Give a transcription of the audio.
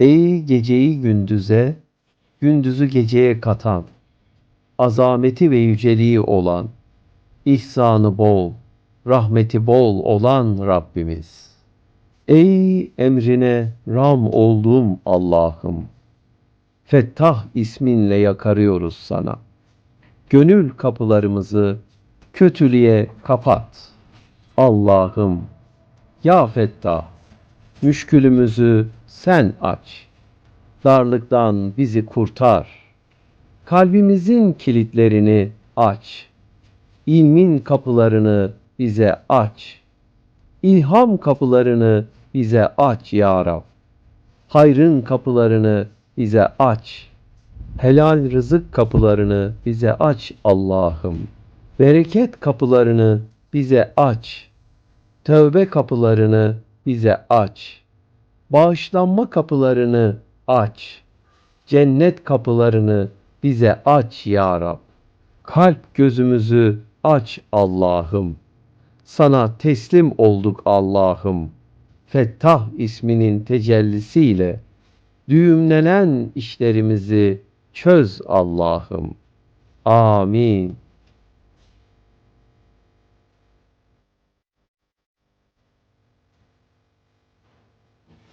Ey geceyi gündüze, gündüzü geceye katan, azameti ve yüceliği olan, ihsanı bol, rahmeti bol olan Rabbimiz. Ey emrine ram olduğum Allah'ım, Fettah isminle yakarıyoruz sana. Gönül kapılarımızı kötülüğe kapat. Allah'ım, ya Fettah, müşkülümüzü sen aç. Darlıktan bizi kurtar. Kalbimizin kilitlerini aç. İlmin kapılarını bize aç. İlham kapılarını bize aç ya Rab. Hayrın kapılarını bize aç. Helal rızık kapılarını bize aç Allah'ım. Bereket kapılarını bize aç. Tövbe kapılarını bize aç. Bağışlanma kapılarını aç. Cennet kapılarını bize aç ya Rab. Kalp gözümüzü aç Allah'ım. Sana teslim olduk Allah'ım. Fettah isminin tecellisiyle düğümlenen işlerimizi çöz Allah'ım. Amin.